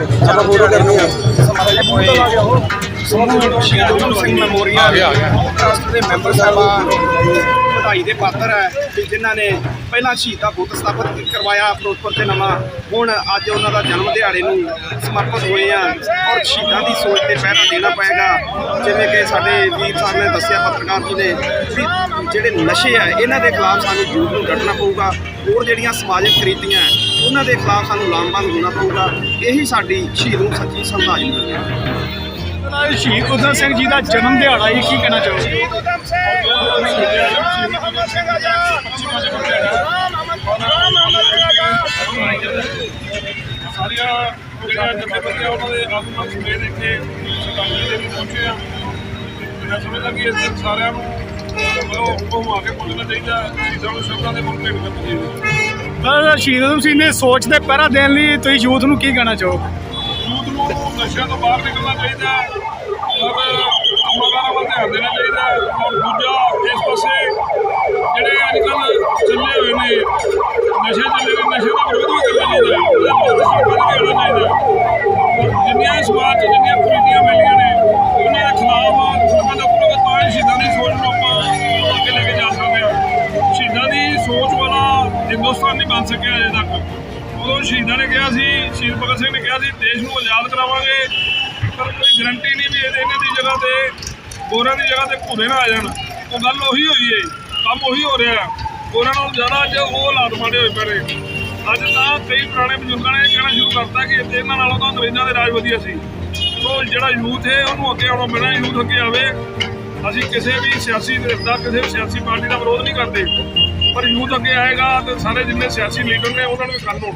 ਆਪਾਂ ਫੋਟੋ ਕਰਨੀ ਆ। ਸਮੂਹ ਸ਼ਹੀਦ ਊਧਮ ਸਿੰਘ ਮੈਮੋਰੀਅਲ ਟਰਸਟ ਦੇ ਮੈਂਬਰ ਸਾਹਿਬਾਨ ਵਧਾਈ ਦੇ ਪਾਤਰ ਹੈ ਕਿ ਜਿਨ੍ਹਾਂ ਨੇ ਪਹਿਲਾਂ ਸ਼ਹੀਦਾਂ ਬੁੱਤ ਸਥਾਪਿਤ ਕਰਵਾਇਆ ਫਿਰੋਜ਼ਪੁਰ ਤੇ ਨਵਾਂ। ਹੁਣ ਅੱਜ ਉਹਨਾਂ ਦਾ ਜਨਮ ਦਿਹਾੜੇ ਨੂੰ ਸਮਰਪਿਤ ਹੋਏ ਆ ਔਰ ਸ਼ਹੀਦਾਂ ਦੀ ਸੋਚ ਤੇ ਪਹਿਰਾ ਦੇਣਾ ਪਏਗਾ। ਜਿਵੇਂ ਕਿ ਸਾਡੇ ਵੀਰ ਸਾਹਿਬ ਨੇ ਦੱਸਿਆ ਪੱਤਰਕਾਰ ਜੀ ਨੇ ਵੀ ਜਿਹੜੇ ਨਸ਼ੇ ਆ ਇਹਨਾਂ ਦੇ ਖਿਲਾਫ ਸਾਨੂੰ ਯੂਥ ਨੂੰ ਡਟਣਾ ਪਊਗਾ। ਹੋਰ ਜਿਹੜੀਆਂ ਸਮਾਜਿਕ ਕ੍ਰਿਤੀਆਂ ਹੈ, ਉਹਨਾਂ ਦੇ ਖਿਲਾਫ ਸਾਨੂੰ ਲਾਮਬੰਦ ਹੋਣਾ ਪਊਗਾ। ਇਹੀ ਸਾਡੀ ਸ਼ਹੀਦ ਨੂੰ ਸੱਚੀ ਸ਼ਰਧਾਂਜਲੀ ਹੈ। ਸ਼ਹੀਦ ਉਧਮ ਸਿੰਘ ਜੀ ਦਾ ਜਨਮ ਦਿਹਾੜਾ ਇਹ ਕੀ ਕਹਿਣਾ ਚਾਹੋਗੇ? ਉਹਨਾਂ ਦੇ ਆਗੂਆਂ ਨੂੰ ਦੇ ਕੇ ਸ਼ਰਧਾਂਜਲੀ ਦੇਣ ਪਹੁੰਚੇ ਆ। ਤੇ ਮੈਂ ਸਮਝਦਾ ਕਿ ਇਸ ਦਿਨ ਸਾਰਿਆਂ ਨੂੰ ਮਤਲਬ ਉਹ ਆ ਕੇ ਪਹੁੰਚਣਾ ਚਾਹੀਦਾ ਸ਼ਹੀਦਾਂ ਨੂੰ ਸ਼ਬਦਾਂ ਦੇ ਮੁੱਲ ਭੇਟ ਕਰਨਾ ਚਾਹੀਦਾ। ਤਾਂ ਸ਼ਹੀਦ ਉਧਮ ਸਿੰਘ ਦੇ ਸੋਚ ਦੇ ਪਹਿਰਾ ਦੇਣ ਲਈ ਤੁਸੀਂ ਯੂਥ ਨੂੰ ਕੀ ਕਹਿਣਾ ਚਾਹੋਗੇ? ਯੂਥ ਨੂੰ ਨਸ਼ਿਆਂ ਤੋਂ ਬਾਹਰ ਨਿਕਲਣਾ ਚਾਹੀਦਾ ਔਰ ਕੰਮਾਂ ਵੱਲ ਧਿਆਨ ਦੇਣਾ ਚਾਹੀਦਾ। ਔਰ ਦੂਜਾ ਇਸ ਪਾਸੇ ਜਿਹੜੇ ਅੱਜ ਕੱਲ੍ਹ ਚੱਲੇ ਹੋਏ ਨੇ ਨਸ਼ੇ ਚੱਲੇ ਨੇ ਨਸ਼ੇ ਦਾ ਵਿਰੋਧ ਵੀ ਕਰਨਾ ਚਾਹੀਦਾ ਉਹਦੇ ਵਿਰੁੱਧ ਸਰਕਾਰ ਵੀ ਆਉਣਾ ਚਾਹੀਦਾ ਔਰ ਜਿੰਨੀਆਂ ਸਮਾਜ 'ਚ ਜਿੰਨੀਆਂ ਕੁਰੀਤੀਆਂ ਮਿਲੀਆਂ ਨੇ, ਉਹਨਾਂ ਦੇ ਖਿਲਾਫ ਲੋਕਾਂ ਦਾ ਪੂਰਾ ਤਾਂ ਹੀ ਸ਼ਹੀਦਾਂ ਦੀ ਸੋਚ ਨੂੰ ਆਪਾਂ ਅੱਗੇ ਲੈ ਕੇ ਜਾ ਸਕਦੇ ਹਾਂ। ਸ਼ਹੀਦਾਂ ਦੀ ਸੋਚ ਵਾਲਾ ਹਿੰਦੁਸਤਾਨ ਨਹੀਂ ਬਣ ਸਕਿਆ ਅਜੇ ਤੱਕ। ਉਦੋਂ ਸ਼ਹੀਦਾਂ ਨੇ ਕਿਹਾ ਸੀ, ਸ਼ਹੀਦ ਭਗਤ ਸਿੰਘ ਨੇ ਕਿਹਾ ਸੀ, ਦੇਸ਼ ਨੂੰ ਆਜ਼ਾਦ ਕਰਾਵਾਂਗੇ। ਪਰ ਕੋਈ ਗਰੰਟੀ ਨਹੀਂ ਵੀ ਇਹਦੇ- ਇਹਨਾਂ ਦੀ ਜਗ੍ਹਾ ਤੇ, ਗੋਰਿਆਂ ਦੀ ਜਗ੍ਹਾ ਤੇ ਭੂਰੇ ਨਾ ਆ ਜਾਣ। ਉਹ ਗੱਲ ਉਹੀ ਹੋਈ ਏ, ਕੰਮ ਉਹੀ ਹੋ ਰਿਹਾ। ਗੋਰਿਆਂ ਨਾਲੋਂ ਜ਼ਿਆਦਾ ਅੱਜ ਉਹ ਹਾਲਾਤ ਮਾੜੇ ਹੋਏ ਪਏ ਨੇ। ਅੱਜ ਤਾਂ ਕਈ ਪੁਰਾਣੇ ਬਜ਼ੁਰਗਾਂ ਨੇ ਇਹ ਕਹਿਣਾ ਸ਼ੁਰੂ ਕਰਤਾ ਕਿ ਇੱਥੇ ਇਹਨਾਂ ਨਾਲੋਂ ਤਾਂ ਅੰਗਰੇਜ਼ਾਂ ਦੇ ਰਾਜ ਵਧੀਆ ਸੀ। ਸੋ ਜਿਹੜਾ ਯੂਥ ਹੈ, ਉਹਨੂੰ ਅੱਗੇ ਆਉਣਾ ਪੈਣਾ, ਯੂਥ ਅੱਗੇ ਆਵੇ। ਅਸੀਂ ਕਿਸੇ ਵੀ ਸਿਆਸੀ ਦਾ, ਕਿਸੇ ਵੀ ਸਿਆਸੀ ਪਾਰਟੀ ਦਾ ਵਿਰੋਧ ਨਹੀਂ ਕਰਦੇ। ਪਰ ਯੂਥ ਅੱਗੇ ਆਏਗਾ ਤੇ ਸਾਰੇ ਜਿੰਨੇ ਸਿਆਸੀ ਲੀਡਰ ਨੇ, ਉਹਨਾਂ ਨੂੰ ਵੀ ਕੰਨ ਹੋਣ